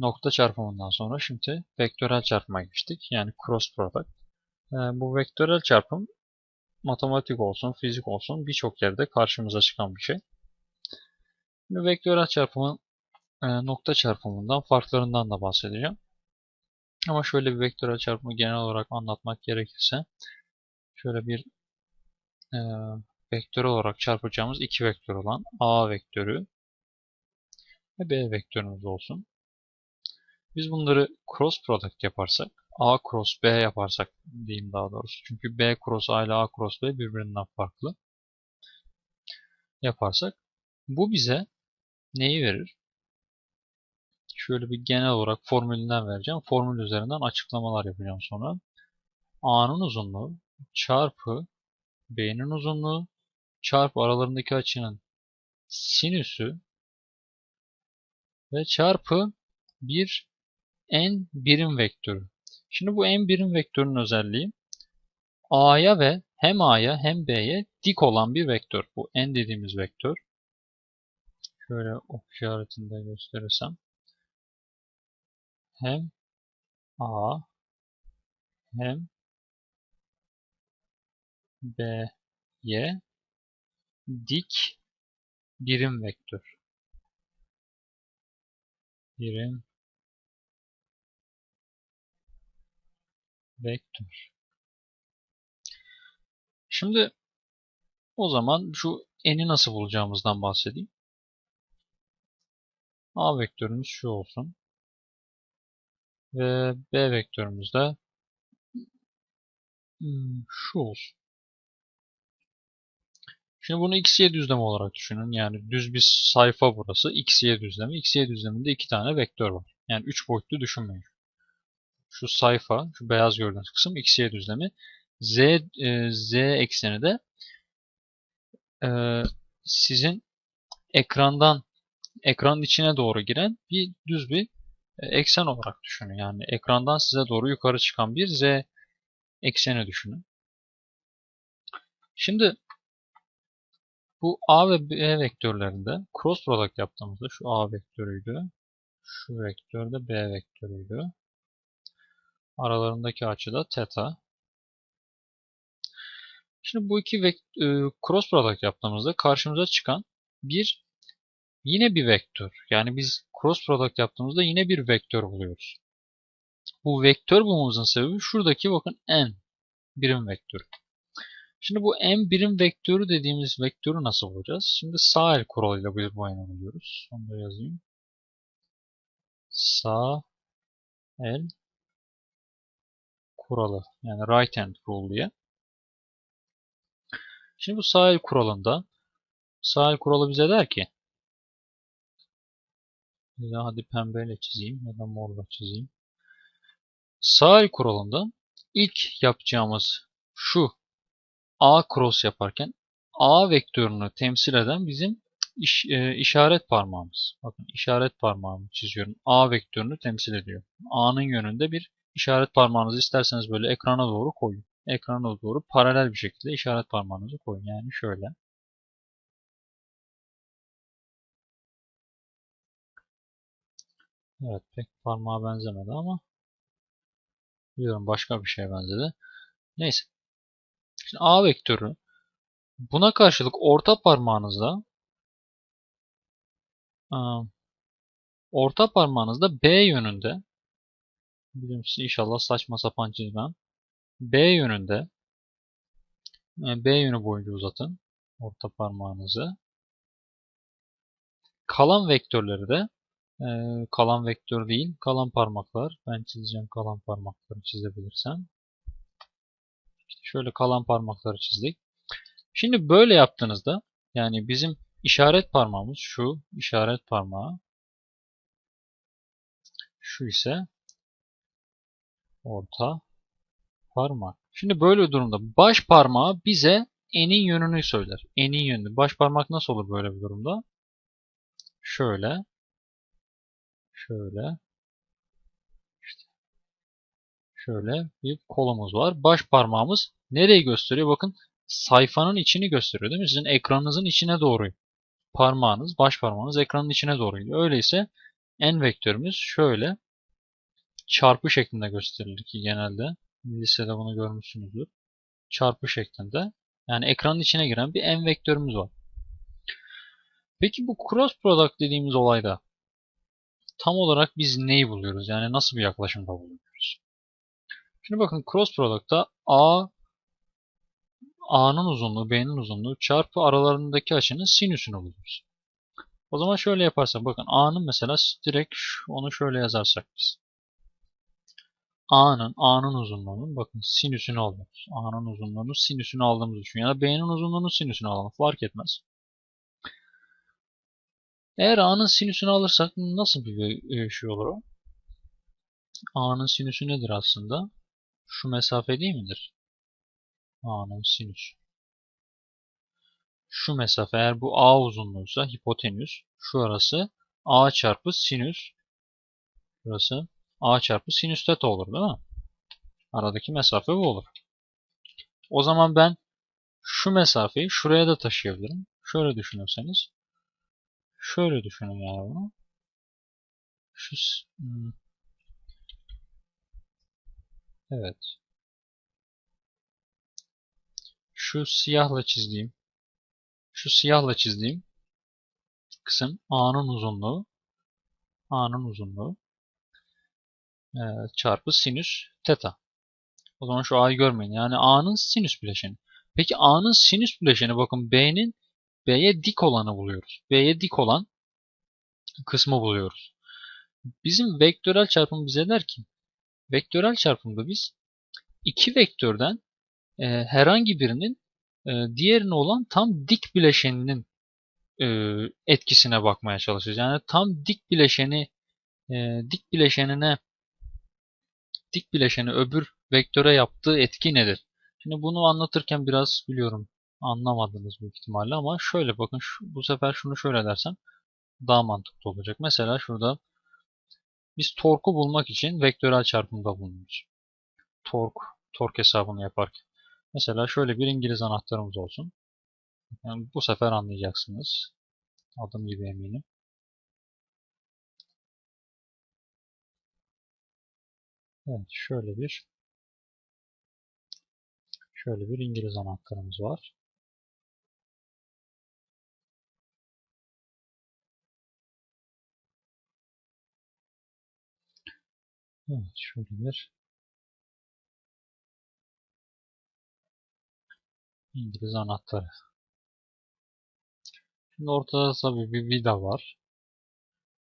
nokta çarpımından sonra şimdi vektörel çarpıma geçtik. Yani cross product. Ee, bu vektörel çarpım matematik olsun, fizik olsun birçok yerde karşımıza çıkan bir şey. Şimdi vektörel çarpımın e, nokta çarpımından farklarından da bahsedeceğim. Ama şöyle bir vektörel çarpımı genel olarak anlatmak gerekirse şöyle bir e, vektör olarak çarpacağımız iki vektör olan A vektörü ve B vektörümüz olsun. Biz bunları cross product yaparsak, A cross B yaparsak diyeyim daha doğrusu. Çünkü B cross A ile A cross B birbirinden farklı. Yaparsak bu bize neyi verir? Şöyle bir genel olarak formülünden vereceğim. Formül üzerinden açıklamalar yapacağım sonra. A'nın uzunluğu çarpı B'nin uzunluğu çarpı aralarındaki açının sinüsü ve çarpı bir n birim vektörü. Şimdi bu n birim vektörün özelliği A'ya ve hem A'ya hem B'ye dik olan bir vektör. Bu n dediğimiz vektör. Şöyle ok işaretinde gösterirsem. Hem A hem B'ye dik birim vektör. Birim vektör. Şimdi o zaman şu n'i nasıl bulacağımızdan bahsedeyim. A vektörümüz şu olsun. Ve B vektörümüz de şu olsun. Şimdi bunu x-y düzlemi olarak düşünün. Yani düz bir sayfa burası. x-y düzlemi. x-y düzleminde iki tane vektör var. Yani üç boyutlu düşünmeyin. Şu sayfa, şu beyaz gördüğünüz kısım x-y düzlemi. z, e, z ekseni de e, sizin ekrandan ekranın içine doğru giren bir düz bir e, eksen olarak düşünün. Yani ekrandan size doğru yukarı çıkan bir z ekseni düşünün. Şimdi bu A ve B vektörlerinde cross product yaptığımızda şu A vektörüydü. Şu vektör de B vektörüydü. Aralarındaki açı da theta. Şimdi bu iki e, cross product yaptığımızda karşımıza çıkan bir yine bir vektör. Yani biz cross product yaptığımızda yine bir vektör buluyoruz. Bu vektör bulmamızın sebebi şuradaki bakın n birim vektörü. Şimdi bu m birim vektörü dediğimiz vektörü nasıl bulacağız? Şimdi sağ el kuralıyla biz bu ayını buluyoruz. Onu da yazayım. Sağ el kuralı. Yani right hand rule diye. Şimdi bu sağ kuralında sağ kuralı bize der ki hadi pembeyle çizeyim ya da morla çizeyim. Sağ kuralında ilk yapacağımız şu A cross yaparken A vektörünü temsil eden bizim iş, e, işaret parmağımız. Bakın işaret parmağımı çiziyorum. A vektörünü temsil ediyor. A'nın yönünde bir işaret parmağınızı isterseniz böyle ekrana doğru koyun. Ekrana doğru paralel bir şekilde işaret parmağınızı koyun. Yani şöyle. Evet pek parmağa benzemedi ama biliyorum başka bir şeye benzedi. Neyse. Şimdi A vektörü buna karşılık orta parmağınızla orta parmağınızda B yönünde Biliyorum inşallah saçma sapan çizmem. B yönünde B yönü boyunca uzatın orta parmağınızı. Kalan vektörleri de e, kalan vektör değil, kalan parmaklar. Ben çizeceğim kalan parmakları çizebilirsem. Şöyle kalan parmakları çizdik. Şimdi böyle yaptığınızda yani bizim işaret parmağımız şu işaret parmağı. Şu ise orta parmak. Şimdi böyle durumda baş parmağı bize enin yönünü söyler. Enin yönünü. Baş parmak nasıl olur böyle bir durumda? Şöyle. Şöyle. İşte. Şöyle bir kolumuz var. Baş parmağımız nereyi gösteriyor? Bakın sayfanın içini gösteriyor değil mi? Sizin ekranınızın içine doğru parmağınız, baş parmağınız ekranın içine doğru. Öyleyse n vektörümüz şöyle çarpı şeklinde gösterilir ki genelde lisede bunu görmüşsünüzdür. Çarpı şeklinde. Yani ekranın içine giren bir n vektörümüz var. Peki bu cross product dediğimiz olayda tam olarak biz neyi buluyoruz? Yani nasıl bir yaklaşımda bulunuyoruz? Şimdi bakın cross product'ta A A'nın uzunluğu, B'nin uzunluğu çarpı aralarındaki açının sinüsünü buluyoruz. O zaman şöyle yaparsak bakın A'nın mesela direkt onu şöyle yazarsak biz. A'nın A'nın uzunluğunun bakın sinüsünü alıyoruz. A'nın uzunluğunun sinüsünü aldığımızı düşün. Ya da B'nin uzunluğunun sinüsünü alalım. Fark etmez. Eğer A'nın sinüsünü alırsak nasıl bir şey olur o? A'nın sinüsü nedir aslında? Şu mesafe değil midir? A'nın sinüs. Şu mesafe eğer bu A uzunluğuysa hipotenüs. Şu arası A çarpı sinüs. Burası A çarpı sinüs teta olur değil mi? Aradaki mesafe bu olur. O zaman ben şu mesafeyi şuraya da taşıyabilirim. Şöyle düşünürseniz. Şöyle düşünün yani bunu. Şu hmm. Evet. Şu siyahla çizdiğim şu siyahla çizdiğim kısım A'nın uzunluğu A'nın uzunluğu e, çarpı sinüs teta. O zaman şu A'yı görmeyin. Yani A'nın sinüs bileşeni. Peki A'nın sinüs bileşeni bakın B'nin B'ye dik olanı buluyoruz. B'ye dik olan kısmı buluyoruz. Bizim vektörel çarpım bize der ki vektörel çarpımda biz iki vektörden e, herhangi birinin e, diğerine olan tam dik bileşeninin e, etkisine bakmaya çalışacağız. Yani tam dik bileşeni e, dik bileşenine dik bileşeni öbür vektöre yaptığı etki nedir? Şimdi bunu anlatırken biraz biliyorum anlamadınız büyük ihtimalle ama şöyle bakın şu, bu sefer şunu şöyle dersem daha mantıklı olacak. Mesela şurada biz torku bulmak için vektörel çarpımda bulunuyoruz. Tork, tork hesabını yaparken. Mesela şöyle bir İngiliz anahtarımız olsun. Yani bu sefer anlayacaksınız. Adım gibi eminim. Evet, şöyle bir şöyle bir İngiliz anahtarımız var. Evet, şöyle bir İngiliz anahtarı. Şimdi ortada tabii bir vida var.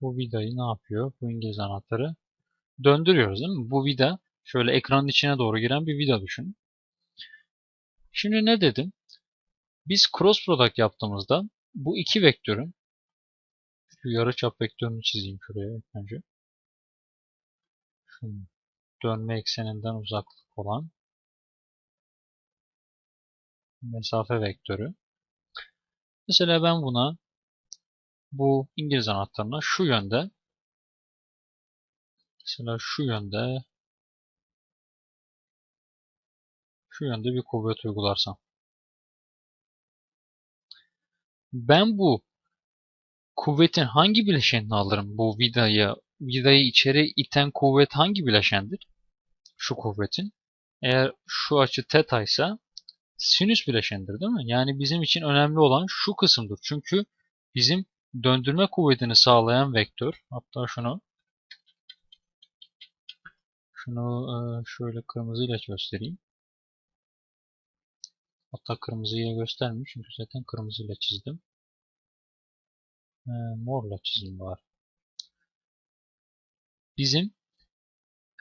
Bu vidayı ne yapıyor? Bu İngiliz anahtarı döndürüyoruz değil mi? Bu vida şöyle ekranın içine doğru giren bir vida düşün. Şimdi ne dedim? Biz cross product yaptığımızda bu iki vektörün şu yarıçap vektörünü çizeyim şuraya önce. Şu dönme ekseninden uzaklık olan mesafe vektörü. Mesela ben buna bu İngiliz anahtarına şu yönde mesela şu yönde şu yönde bir kuvvet uygularsam ben bu kuvvetin hangi bileşenini alırım bu vidayı vidayı içeri iten kuvvet hangi bileşendir? Şu kuvvetin. Eğer şu açı teta ise sinüs bileşenidir değil mi? Yani bizim için önemli olan şu kısımdır. Çünkü bizim döndürme kuvvetini sağlayan vektör, hatta şunu şunu e, şöyle kırmızıyla göstereyim. Hatta kırmızıyla göstermiyor çünkü zaten kırmızıyla çizdim. E, morla çizeyim var. Bizim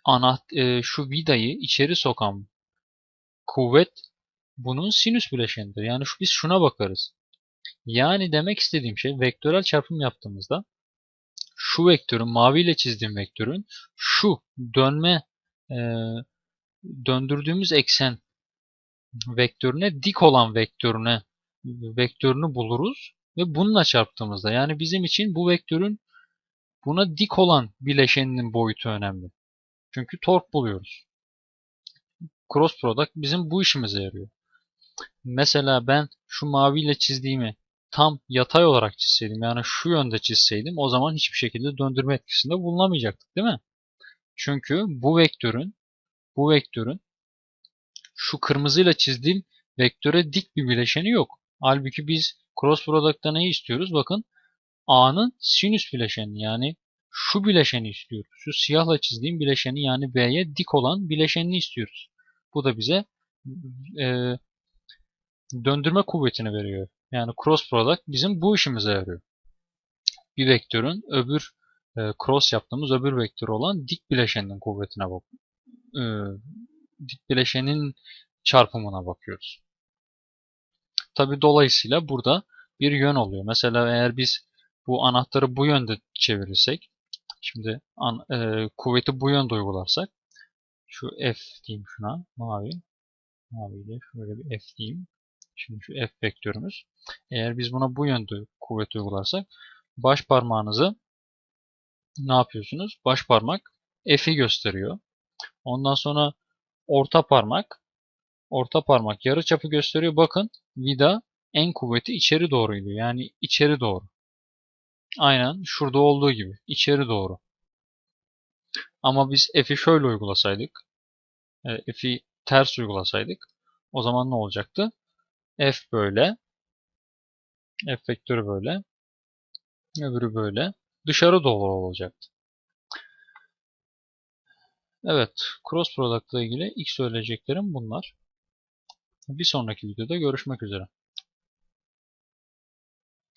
anaht e, şu vidayı içeri sokan kuvvet bunun sinüs bileşenidir. Yani şu, biz şuna bakarız. Yani demek istediğim şey vektörel çarpım yaptığımızda şu vektörün maviyle çizdiğim vektörün şu dönme e, döndürdüğümüz eksen vektörüne dik olan vektörüne vektörünü buluruz ve bununla çarptığımızda yani bizim için bu vektörün buna dik olan bileşeninin boyutu önemli. Çünkü tork buluyoruz. Cross product bizim bu işimize yarıyor. Mesela ben şu maviyle çizdiğimi tam yatay olarak çizseydim yani şu yönde çizseydim o zaman hiçbir şekilde döndürme etkisinde bulunamayacaktık değil mi? Çünkü bu vektörün bu vektörün şu kırmızıyla çizdiğim vektöre dik bir bileşeni yok. Halbuki biz cross product'ta neyi istiyoruz? Bakın A'nın sinüs bileşeni yani şu bileşeni istiyoruz. Şu siyahla çizdiğim bileşeni yani B'ye dik olan bileşenini istiyoruz. Bu da bize e, döndürme kuvvetini veriyor. Yani cross product bizim bu işimize yarıyor. Bir vektörün öbür e, cross yaptığımız öbür vektör olan dik bileşenin kuvvetine bak. E, dik bileşenin çarpımına bakıyoruz. Tabi dolayısıyla burada bir yön oluyor. Mesela eğer biz bu anahtarı bu yönde çevirirsek, şimdi an, e, kuvveti bu yönde uygularsak, şu F diyeyim şuna, mavi, maviyle şöyle bir F diyeyim. Şimdi şu F vektörümüz. Eğer biz buna bu yönde kuvvet uygularsak, baş parmağınızı ne yapıyorsunuz? Baş parmak F'i gösteriyor. Ondan sonra orta parmak orta parmak yarı çapı gösteriyor. Bakın vida en kuvveti içeri doğru gidiyor. Yani içeri doğru. Aynen şurada olduğu gibi. içeri doğru. Ama biz F'i şöyle uygulasaydık. e, F'i ters uygulasaydık. O zaman ne olacaktı? F böyle. F vektörü böyle. Öbürü böyle. Dışarı doğru olacaktı. Evet. Cross product ile ilgili ilk söyleyeceklerim bunlar. Bir sonraki videoda görüşmek üzere.